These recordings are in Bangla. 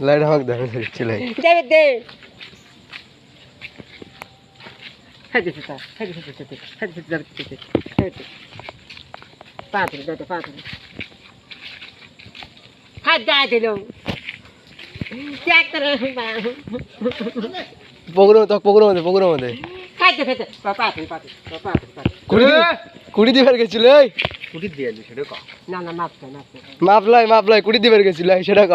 লাইট আমাকে দেখ চলে দেবে দে হ্যাঁ হ্যাঁ হ্যাঁ হ্যাঁ কুড়ি দিবার গেছিল এই দিয়ে এলি সেটা না না মাপ তো মাপ তো মাপলাই মাপলাই কুড়ি দিবার গেছিল সেটা ক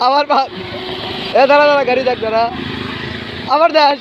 আবার পা এ দাঁড়া দাঁড়া গাড়ি দেখ দাঁড়া। আবার দাস